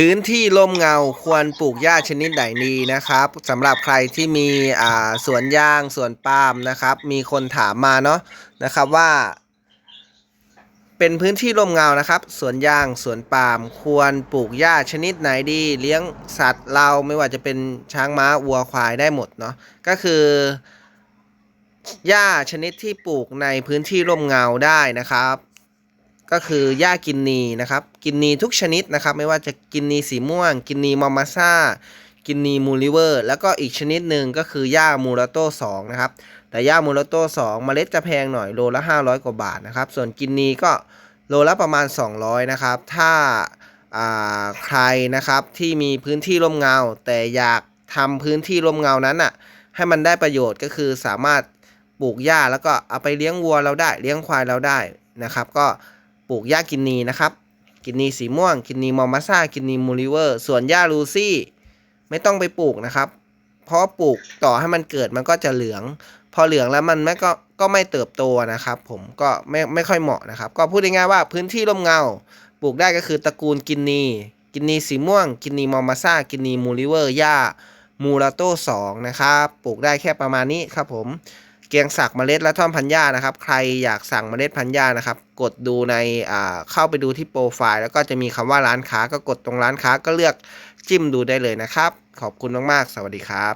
พื้นที่ร่มเงาควรปลูกหญ้าชนิดไหนดีนะครับสำหรับใครที่มีอ่าสวนยางสวนปาล์มนะครับ มีคนถามมาเนาะนะครับว่า เป็นพื้นที่ร่มเงานะครับสวนยางสวนปาล์มควรปลูกหญ้าชนิดไหนดี เลี้ยงสัตว์เราไม่ว่าจะเป็นช้างม้าวัวควายได้หมดเนาะก็คือหญ้าชนิดที่ปลูกในพื้นที่ร่มเงาได้นะครับ ก็คือหญ้ากินนีนะครับ กินนีทุกชนิดนะครับ ไม่ว่าจะกินนีสีม่วง กินนีมอมมาซ่า กินนีมูลิเวอร์ แล้วก็อีกชนิดหนึ่งก็คือหญ้ามูราโต้สองนะครับ แต่หญ้ามูราโต้สองเมล็ดจะแพงหน่อยโลละ 500 กว่าบาทนะครับ ส่วนกินนีก็โลละประมาณ 200 นะครับ ถ้าาใครนะครับที่มีพื้นที่ร่มเงา แต่อยากทำพื้นที่ร่มเงานั้นอะให้มันได้ประโยชน์ก็คือสามารถปลูกหญ้าแล้วก็เอาไปเลี้ยงวัวเราได้เลี้ยงควายเราได้นะครับ ก็ ปลูกหญ้ากินนีนะครับ กินนีสีม่วง กินนีมอมมาซากินนีมูลิเวอร์ ส่วนหญ้าลูซี่ ไม่ต้องไปปลูกนะครับ เพราะปลูกต่อให้มันเกิดมันก็จะเหลือง พอเหลืองแล้วมันไม่ก็ก็ไม่เติบโตนะครับ ผมก็ไม่ไม่ค่อยเหมาะนะครับ ก็พูดง่ายๆว่าพื้นที่ร่มเงา ปลูกได้ก็คือตระกูลกินนี กินนีสีม่วง กินนีมอมมาซากินนีมูลิเวอร์หญ้ามูราโต้สองนะครับ ปลูกได้แค่ประมาณนี้ครับผม เกียงศักเมล็ดและท่อนพันหญ้านะครับ ใครอยากสั่งเมล็ดพันหญ้านะครับ กดดูในเข้าไปดูที่โปรไฟล์แล้วก็จะมีคำว่าร้านค้าก็กดตรงร้านค้าก็เลือกจิ้มดูได้เลยนะครับ ขอบคุณมากๆ สวัสดีครับ